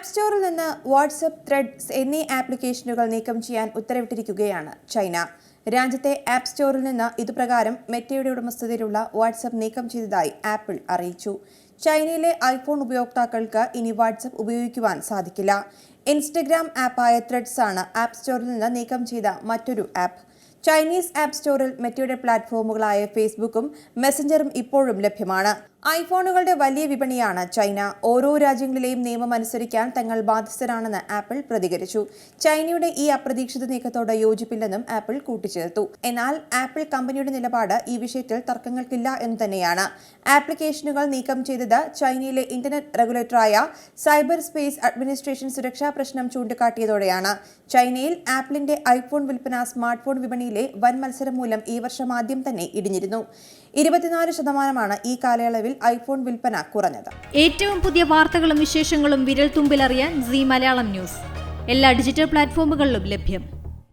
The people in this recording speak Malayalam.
ആപ്പ് സ്റ്റോറിൽ നിന്ന് വാട്സപ്പ് ത്രെഡ്സ് എന്നീ ആപ്ലിക്കേഷനുകൾ നീക്കം ചെയ്യാൻ ഉത്തരവിട്ടിരിക്കുകയാണ് ചൈന. രാജ്യത്തെ ആപ്പ് സ്റ്റോറിൽ നിന്ന് ഇതുപ്രകാരം മെറ്റയുടെ ഉടമസ്ഥതയിലുള്ള വാട്സപ്പ് നീക്കം ചെയ്തതായി ആപ്പിൾ അറിയിച്ചു. ചൈനയിലെ ഐഫോൺ ഉപയോക്താക്കൾക്ക് ഇനി വാട്സപ്പ് ഉപയോഗിക്കുവാൻ സാധിക്കില്ല. ഇൻസ്റ്റഗ്രാം ആപ്പായ ത്രെഡ്സ് ആണ് ആപ്പ് സ്റ്റോറിൽ നിന്ന് നീക്കം ചെയ്ത മറ്റൊരു ആപ്പ്. ചൈനീസ് ആപ്പ് സ്റ്റോറിൽ മെറ്റയുടെ പ്ലാറ്റ്ഫോമുകളായ ഫേസ്ബുക്കും മെസ്സഞ്ചറും ഇപ്പോഴും ലഭ്യമാണ്. ഐഫോണുകളുടെ വലിയ വിപണിയാണ് ചൈന. ഓരോ രാജ്യങ്ങളിലെയും നിയമം അനുസരിക്കാൻ തങ്ങൾ ബാധ്യസ്ഥരാണെന്ന് ആപ്പിൾ പ്രതികരിച്ചു. ചൈനയുടെ ഈ അപ്രതീക്ഷിത നീക്കത്തോട് യോജിപ്പില്ലെന്നും ആപ്പിൾ കൂട്ടിച്ചേർത്തു. എന്നാൽ ആപ്പിൾ കമ്പനിയുടെ നിലപാട് ഈ വിഷയത്തിൽ തർക്കങ്ങൾക്കില്ല എന്ന് തന്നെയാണ്. ആപ്ലിക്കേഷനുകൾ നീക്കം ചെയ്തത് ചൈനയിലെ ഇന്റർനെറ്റ് റെഗുലേറ്ററായ സൈബർ സ്പേസ് അഡ്മിനിസ്ട്രേഷൻ സുരക്ഷാ പ്രശ്നം ചൂണ്ടിക്കാട്ടിയതോടെയാണ്. ചൈനയിൽ ആപ്പിളിന്റെ ഐഫോൺ വിൽപ്പന സ്മാർട്ട് ഫോൺ വിപണിയിലെ വൻ മത്സരം മൂലം ഈ വർഷം ആദ്യം തന്നെ ഇടിഞ്ഞിരുന്നു. ഇരുപത്തിനാല് ശതമാനമാണ് ഈ കാലയളവിൽ ഐഫോൺ വിൽപ്പന കുറഞ്ഞത്. ഏറ്റവും പുതിയ വാർത്തകളും വിശേഷങ്ങളും വിരൽ തുമ്പിലറിയാൻ സി മലയാളം ന്യൂസ്. എല്ലാ ഡിജിറ്റൽ പ്ലാറ്റ്ഫോമുകളിലും ലഭ്യം.